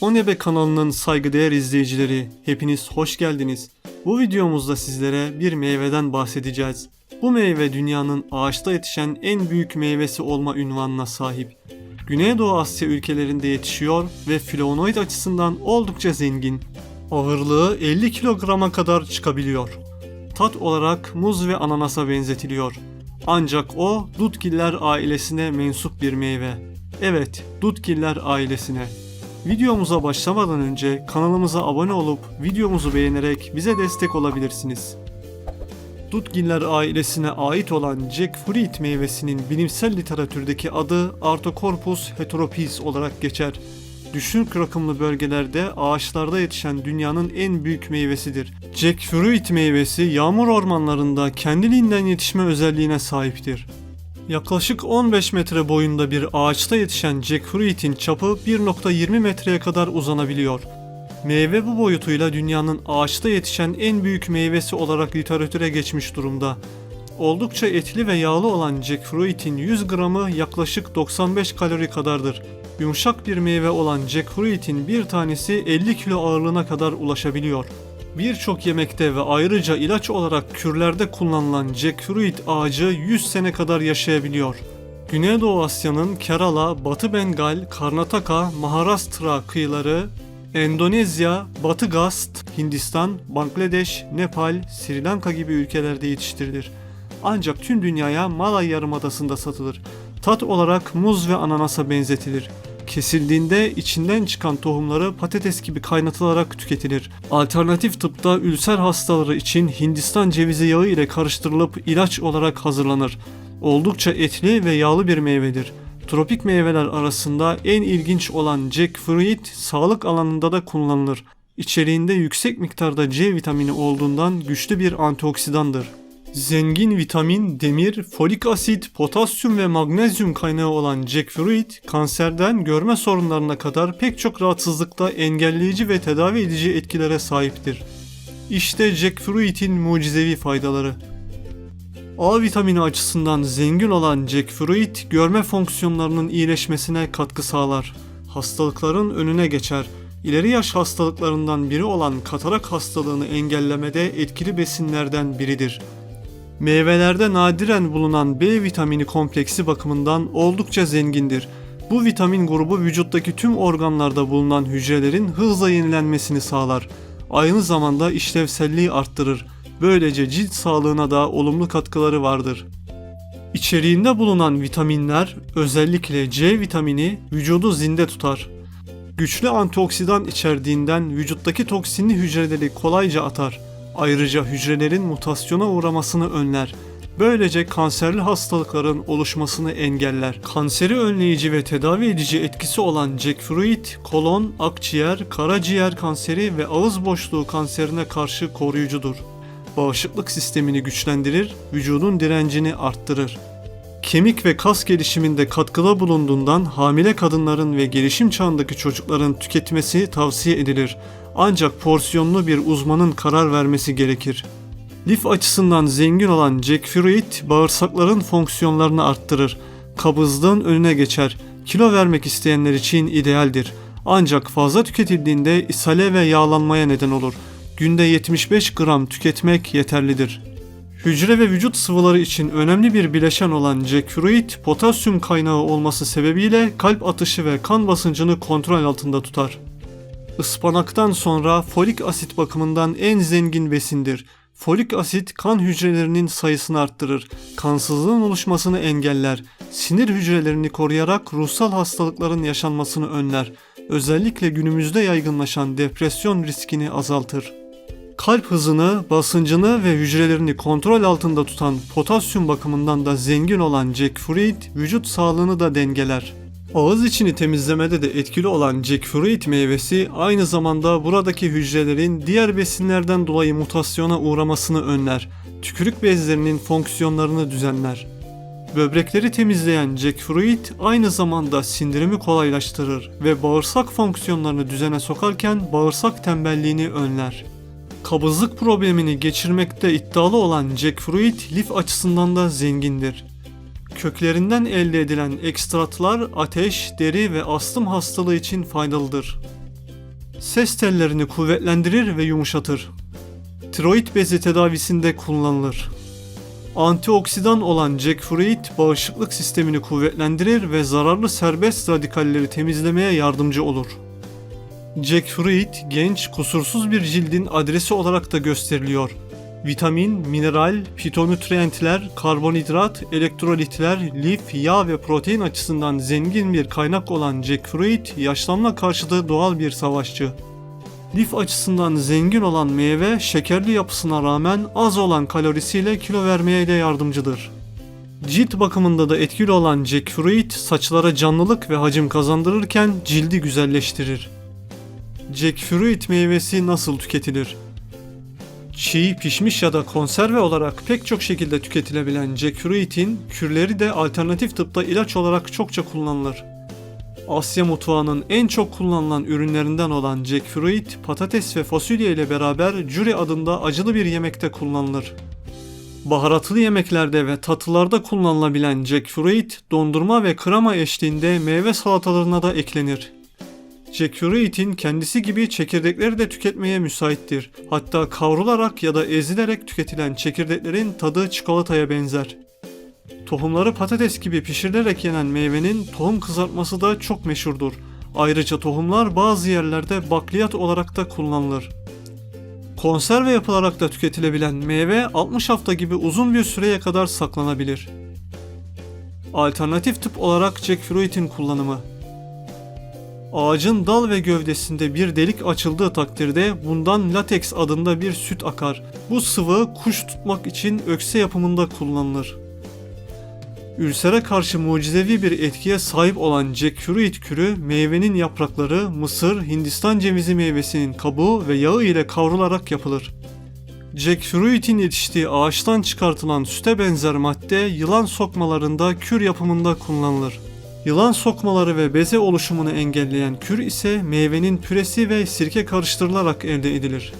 Onebe kanalının saygıdeğer izleyicileri, hepiniz hoş geldiniz. Bu videomuzda sizlere bir meyveden bahsedeceğiz. Bu meyve dünyanın ağaçta yetişen en büyük meyvesi olma ünvanına sahip. Güneydoğu Asya ülkelerinde yetişiyor ve flavonoid açısından oldukça zengin. Ağırlığı 50 kilograma kadar çıkabiliyor. Tat olarak muz ve ananasa benzetiliyor. Ancak o Dutgiller ailesine mensup bir meyve. Evet, Dutgiller ailesine. Videomuza başlamadan önce kanalımıza abone olup videomuzu beğenerek bize destek olabilirsiniz. Dutgiller ailesine ait olan jackfruit meyvesinin bilimsel literatürdeki adı Artocorpus heteropis olarak geçer. Düşük rakımlı bölgelerde ağaçlarda yetişen dünyanın en büyük meyvesidir. Jackfruit meyvesi yağmur ormanlarında kendiliğinden yetişme özelliğine sahiptir. Yaklaşık 15 metre boyunda bir ağaçta yetişen jackfruit'in çapı 1.20 metreye kadar uzanabiliyor. Meyve bu boyutuyla dünyanın ağaçta yetişen en büyük meyvesi olarak literatüre geçmiş durumda. Oldukça etli ve yağlı olan jackfruit'in 100 gramı yaklaşık 95 kalori kadardır. Yumuşak bir meyve olan jackfruit'in bir tanesi 50 kilo ağırlığına kadar ulaşabiliyor. Birçok yemekte ve ayrıca ilaç olarak kürlerde kullanılan jackfruit ağacı 100 sene kadar yaşayabiliyor. Güneydoğu Asya'nın Kerala, Batı Bengal, Karnataka, Maharashtra kıyıları, Endonezya, Batı Gast, Hindistan, Bangladeş, Nepal, Sri Lanka gibi ülkelerde yetiştirilir. Ancak tüm dünyaya Malay Yarımadası'nda satılır. Tat olarak muz ve ananasa benzetilir. Kesildiğinde içinden çıkan tohumları patates gibi kaynatılarak tüketilir. Alternatif tıpta ülser hastaları için Hindistan cevizi yağı ile karıştırılıp ilaç olarak hazırlanır. Oldukça etli ve yağlı bir meyvedir. Tropik meyveler arasında en ilginç olan jackfruit sağlık alanında da kullanılır. İçeriğinde yüksek miktarda C vitamini olduğundan güçlü bir antioksidandır. Zengin vitamin, demir, folik asit, potasyum ve magnezyum kaynağı olan jackfruit, kanserden görme sorunlarına kadar pek çok rahatsızlıkta engelleyici ve tedavi edici etkilere sahiptir. İşte jackfruit'in mucizevi faydaları. A vitamini açısından zengin olan jackfruit, görme fonksiyonlarının iyileşmesine katkı sağlar. Hastalıkların önüne geçer. İleri yaş hastalıklarından biri olan katarak hastalığını engellemede etkili besinlerden biridir. Meyvelerde nadiren bulunan B vitamini kompleksi bakımından oldukça zengindir. Bu vitamin grubu vücuttaki tüm organlarda bulunan hücrelerin hızla yenilenmesini sağlar. Aynı zamanda işlevselliği arttırır. Böylece cilt sağlığına da olumlu katkıları vardır. İçeriğinde bulunan vitaminler, özellikle C vitamini vücudu zinde tutar. Güçlü antioksidan içerdiğinden vücuttaki toksinli hücreleri kolayca atar. Ayrıca hücrelerin mutasyona uğramasını önler. Böylece kanserli hastalıkların oluşmasını engeller. Kanseri önleyici ve tedavi edici etkisi olan jackfruit, kolon, akciğer, karaciğer kanseri ve ağız boşluğu kanserine karşı koruyucudur. Bağışıklık sistemini güçlendirir, vücudun direncini arttırır. Kemik ve kas gelişiminde katkıda bulunduğundan hamile kadınların ve gelişim çağındaki çocukların tüketmesi tavsiye edilir. Ancak porsiyonlu bir uzmanın karar vermesi gerekir. Lif açısından zengin olan jackfruit bağırsakların fonksiyonlarını arttırır. Kabızlığın önüne geçer. Kilo vermek isteyenler için idealdir. Ancak fazla tüketildiğinde ishale ve yağlanmaya neden olur. Günde 75 gram tüketmek yeterlidir. Hücre ve vücut sıvıları için önemli bir bileşen olan jackfruit, potasyum kaynağı olması sebebiyle kalp atışı ve kan basıncını kontrol altında tutar. Ispanaktan sonra folik asit bakımından en zengin besindir. Folik asit kan hücrelerinin sayısını arttırır, kansızlığın oluşmasını engeller, sinir hücrelerini koruyarak ruhsal hastalıkların yaşanmasını önler. Özellikle günümüzde yaygınlaşan depresyon riskini azaltır. Kalp hızını, basıncını ve hücrelerini kontrol altında tutan potasyum bakımından da zengin olan jackfruit vücut sağlığını da dengeler. Ağız içini temizlemede de etkili olan jackfruit meyvesi aynı zamanda buradaki hücrelerin diğer besinlerden dolayı mutasyona uğramasını önler. Tükürük bezlerinin fonksiyonlarını düzenler. Böbrekleri temizleyen jackfruit aynı zamanda sindirimi kolaylaştırır ve bağırsak fonksiyonlarını düzene sokarken bağırsak tembelliğini önler. Kabızlık problemini geçirmekte iddialı olan jackfruit lif açısından da zengindir. Köklerinden elde edilen ekstratlar ateş, deri ve astım hastalığı için faydalıdır. Ses tellerini kuvvetlendirir ve yumuşatır. Tiroid bezi tedavisinde kullanılır. Antioksidan olan jackfruit bağışıklık sistemini kuvvetlendirir ve zararlı serbest radikalleri temizlemeye yardımcı olur. Jackfruit genç, kusursuz bir cildin adresi olarak da gösteriliyor. Vitamin, mineral, fitonutriyentler, karbonhidrat, elektrolitler, lif, yağ ve protein açısından zengin bir kaynak olan jackfruit, yaşlanma karşıtı doğal bir savaşçı. Lif açısından zengin olan meyve, şekerli yapısına rağmen az olan kalorisiyle kilo vermeye de yardımcıdır. Cilt bakımında da etkili olan jackfruit, saçlara canlılık ve hacim kazandırırken cildi güzelleştirir. Jackfruit meyvesi nasıl tüketilir? Çiğ, pişmiş ya da konserve olarak pek çok şekilde tüketilebilen jackfruit'in kürleri de alternatif tıpta ilaç olarak çokça kullanılır. Asya mutfağının en çok kullanılan ürünlerinden olan jackfruit, patates ve fasulye ile beraber cüre adında acılı bir yemekte kullanılır. Baharatlı yemeklerde ve tatlılarda kullanılabilen jackfruit, dondurma ve krema eşliğinde meyve salatalarına da eklenir. Jackfruit'in kendisi gibi çekirdekleri de tüketmeye müsaittir. Hatta kavrularak ya da ezilerek tüketilen çekirdeklerin tadı çikolataya benzer. Tohumları patates gibi pişirilerek yenen meyvenin tohum kızartması da çok meşhurdur. Ayrıca tohumlar bazı yerlerde bakliyat olarak da kullanılır. Konserve yapılarak da tüketilebilen meyve 60 hafta gibi uzun bir süreye kadar saklanabilir. Alternatif tıp olarak jackfruit'in kullanımı Ağacın dal ve gövdesinde bir delik açıldığı takdirde bundan lateks adında bir süt akar. Bu sıvı kuş tutmak için ökse yapımında kullanılır. Ülsere karşı mucizevi bir etkiye sahip olan jackfruit kürü meyvenin yaprakları, mısır, Hindistan cevizi meyvesinin kabuğu ve yağı ile kavrularak yapılır. Jackfruit'in yetiştiği ağaçtan çıkartılan süte benzer madde yılan sokmalarında kür yapımında kullanılır. Yılan sokmaları ve beze oluşumunu engelleyen kür ise meyvenin püresi ve sirke karıştırılarak elde edilir.